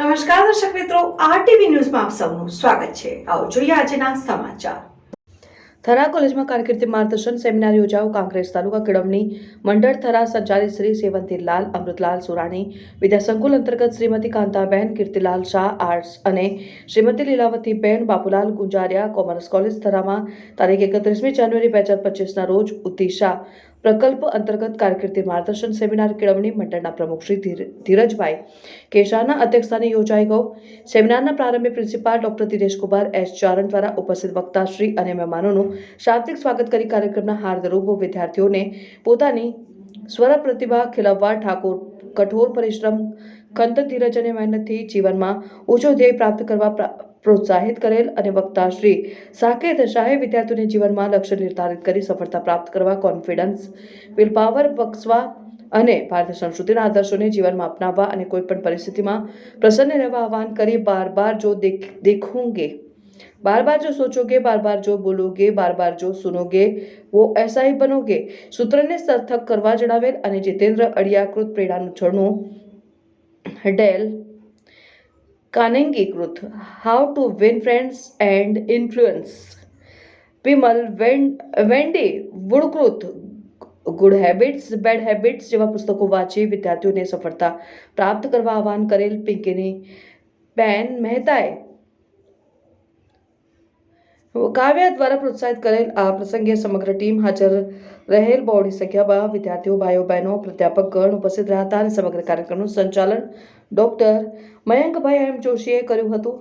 નમસ્કાર દર્શક મિત્રો, આરટીવી ન્યૂઝમાં આપ સૌનું સ્વાગત છે. આવો જોઈએ આજના સમાચાર. થરા કોલેજમાં કારકિર્દી માર્ગદર્શન સેમિનાર યોજાયો. કોંગ્રેસ તાલુકા કેળવણી મંડળ થરા સંચાલિત શ્રી સેવંતીલાલ, અમૃતલાલ સુરાણી વિદ્યાસંકુલ અંતર્ગત શ્રીમતી કાંતાબેન, કીર્તિલાલ શાહ, આર્ટ્સ અને શ્રીમતી લીલાવતીબેન, બાપુલાલ ગુંજારિયા કોમર્સ કોલેજ થરામાં તારીખ એકત્રીસમી જાન્યુઆરી બે હજાર પચીસના રોજ ઉત્તિશા પ્રકલ્પ અંતર્ગત કારકિર્દી માર્ગદર્શન સેમિનાર કેળવણી મંડળના પ્રમુખ શ્રી ધીર- ધીરજભાઈ કેશાના અધ્યક્ષસ્થાને યોજાઈ ગયો. સેમિનારના પ્રારંભે principal doctor Dineshkumar S. Charan દ્વારા ઉપસ્થિત વક્તાશ્રી અને મહેમાનોનું શાબ્દિક સ્વાગત કરી કાર્યક્રમના હાર્દરૂપ વિદ્યાર્થીઓને પોતાની સ્વર પ્રતિભા ખીલવવા ઠાકોર કઠોર પરિશ્રમ, ખંત ધીરજ અને મહેનતથી જીવનમાં ઊંચો ધ્યેય પ્રાપ્ત કરવા પ્રોત્સાહિત કરેલ અને વક્તા શ્રી સાકેત શાહે વિદ્યાર્થીઓને જીવનમાં લક્ષ્ય નિર્ધારિત કરી સફળતા પ્રાપ્ત કરવા કોન્ફિડન્સ વિલ પાવર બક્ષવા અને ભારતીય સંસ્કૃતિના આદર્શોને જીવનમાં અપનાવવા અને કોઈપણ પરિસ્થિતિમાં પ્રસન્ન રહેવા આહવાન કરી બાર બાર જો દેખ, દેખોંગે. બાર બાર જો સોચોગે બાર બાર જો બોલોગે બાર બાર જો સુનોગે, વો એસા બનોગે. સૂત્રને સર્થક કરવા જણાવેલ અને જીતેન્દ્ર અડિયાકૃત પ્રેરણાનું છણું del કાનેંગીકૃત how to win friends and influence Vimal van વેન્ડી વુડકૃત good habits bed habits જેવા પુસ્તકો વાંચી વિદ્યાર્થીઓને સફળતા પ્રાપ્ત કરવા આહવાન કરેલ પિંકીની બેન મહેતાએ કાવ્યા દ્વારા પ્રોત્સાહિત કરેલ આ પ્રસંગે સમગ્ર ટીમ હાજર રહેલ બહોળી સંખ્યામાં વિદ્યાર્થીઓ, ભાઈઓ, બહેનો, પ્રાધ્યાપક ગણ ઉપસ્થિત રહ્યા હતા અને સમગ્ર કાર્યક્રમનું સંચાલન ડોક્ટર મયંકભાઈ એમ જોશીએ કર્યું હતું.